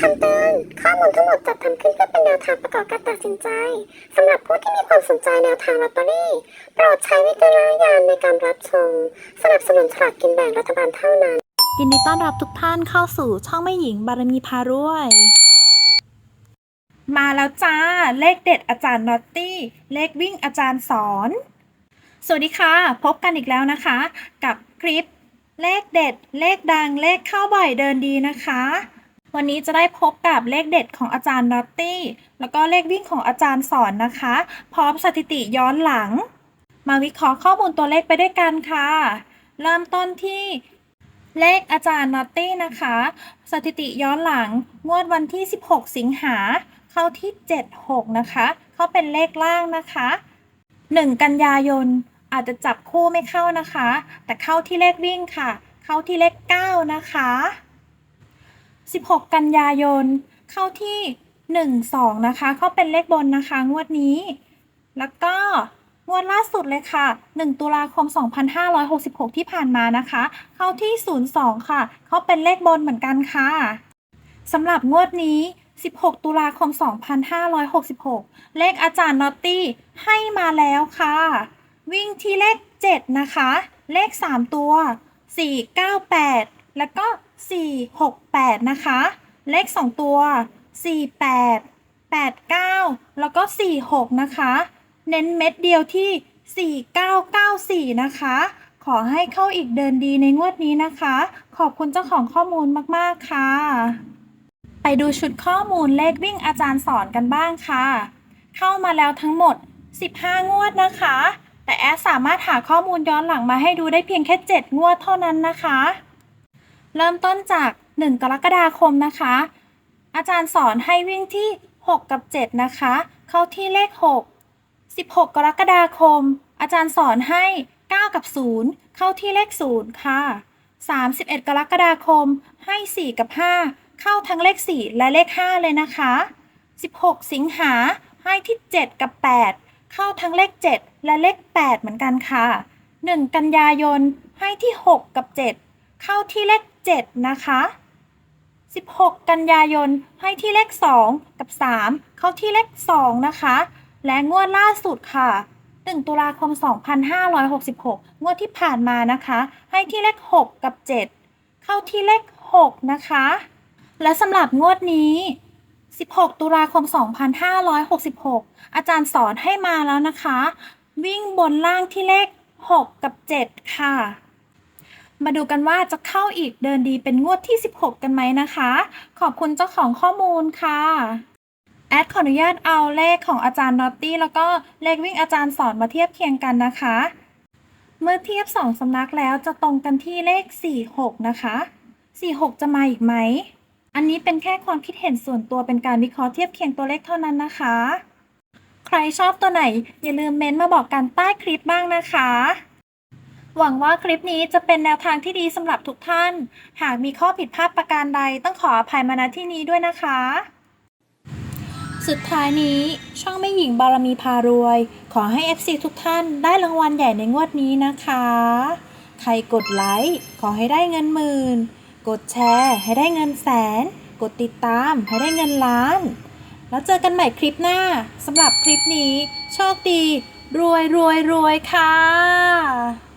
คำเตือน ข้อมูลทั้งหมดจัดทำขึ้นเพื่อเป็นแนวทางประกอบการตัดสินใจสำหรับผู้ที่มีความสนใจแนวทางลอตเตอรี่โปรดใช้วิจารณญาณในการรับชมสนับสนุนฉลากกินแบ่งรัฐบาลเท่านั้น ยินดีต้อนรับทุกท่านเข้าสู่ช่องแม่หญิงบารมีพารวย มาแล้วจ้า เลขเด็ดอาจารย์นอตตี้ เลขวิ่งอาจารย์สอน สวัสดีค่ะ พบกันอีกแล้วนะคะ กับคลิป เลขเด็ด เลขดังเลขเข้าบ่อยเดินดีนะคะ วันนี้จะได้พบกับเลขเด็ดของอาจารย์นอตตี้ แล้วก็เลขวิ่งของอาจารย์สอนนะคะ พร้อมสถิติย้อนหลัง มาวิเคราะห์ข้อมูลตัวเลขไปด้วยกันค่ะ เริ่มต้นที่เลขอาจารย์นอตตี้นะคะ สถิติย้อนหลังงวดวันที่ 16 สิงหาเข้าที่ 76 นะคะ เข้าเป็นเลขล่างนะคะ 1 กันยายนอาจจะจับคู่ไม่เข้านะคะ แต่เข้าที่เลขวิ่งค่ะ เข้าที่เลข 9 นะคะ 16 กันยายน เข้าที่ 1 2 นะคะ เข้าเป็นเลขบนนะคะ งวดนี้ แล้วก็งวดล่าสุดเลยค่ะ 1 ตุลาคม 2566 ที่ผ่านมานะคะ เข้าที่ 02 ค่ะ เข้าเป็นเลขบนเหมือนกันค่ะสำหรับงวดนี้ 16 ตุลาคม 2566 เลขอาจารย์นอตตี้ให้มาแล้วค่ะ วิ่งที่เลข 7 นะคะ เลข 3 ตัว 498 แล้วก็ 468 นะคะ เลข 2 ตัว 48 89 แล้วก็ 46 นะคะ เน้นเม็ดเดียวที่ 4994 นะคะ ขอให้เข้าอีกเดินดีในงวดนี้นะคะ ขอบคุณเจ้าของข้อมูลมาก ๆ ค่ะ ไปดูชุดข้อมูลเลขวิ่งอาจารย์สอนกันบ้างค่ะ เข้ามาแล้วทั้งหมด 15 งวดนะคะ แต่แอดสามารถหาข้อมูลย้อนหลังมาให้ดูได้เพียงแค่ 7 งวดเท่านั้นนะคะ เริ่มต้นจาก 1 กรกฎาคมนะคะ อาจารย์สอนให้วิ่งที่ 6 กับ 7 นะคะ เข้าที่เลข 6 16 กรกฎาคม อาจารย์สอนให้ 9 กับ 0 เข้าที่เลข 0 ค่ะ 31 กรกฎาคม ให้ 4 กับ 5 เข้าทั้งเลข 4 และเลข 5 เลยนะคะ 16 สิงหาให้ที่ 7 กับ 8 เข้าทั้งเลข 7 และเลข 8 เหมือนกันค่ะ 1 กันยายนให้ที่ 6 กับ 7 เข้าที่เลข 7 นะคะ 16 กันยายนให้ที่เลข 2 กับ 3 เข้าที่เลข 2 นะคะ และงวดล่าสุดค่ะ 1 ตุลาคม 2566 งวดที่ผ่านมานะคะ ให้ที่เลข 6 กับ 7 เข้าที่เลข 6 นะคะ และสำหรับงวดนี้ 16 ตุลาคม 2566 อาจารย์สอนให้มาแล้วนะคะ วิ่งบนล่างที่เลข 6 กับ 7 ค่ะ มาดูกันว่าจะเข้าอีกเดินดีเป็นงวดที่ 16 กันไหมนะคะ ขอบคุณเจ้าของข้อมูลค่ะ แอดขออนุญาตเอาเลขของอาจารย์นอตตี้แล้วก็เลขวิ่งอาจารย์สอนมาเทียบเคียงกันนะคะ เมื่อเทียบ 2สำนักแล้วจะตรงกันที่เลข 46 นะคะ 46 จะมาอีกไหม อันนี้เป็นแค่ความคิดเห็นส่วนตัวเป็นการวิเคราะห์เทียบเคียงตัวเลขเท่านั้นนะคะ ใครชอบตัวไหนอย่าลืมเม้นต์มาบอกกันใต้คลิปบ้างนะคะ หวังว่าคลิปนี้จะเป็นแนวทางที่ดีสำหรับทุกท่าน หากมีข้อผิดพลาดประการใดต้องขออภัยมาณที่นี้ด้วยนะคะ สุดท้ายนี้ช่องไม่หญิงบารมีพารวย ขอให้ FC ทุกท่านได้รางวัลใหญ่ในงวดนี้นะคะ ใครกดไลค์ขอให้ได้เงินหมื่น กดแชร์ให้ได้เงินแสน กดติดตามให้ได้เงินล้าน แล้วเจอกันใหม่คลิปหน้าสำหรับคลิปนี้ โชคดี รวยรวยรวยค่ะ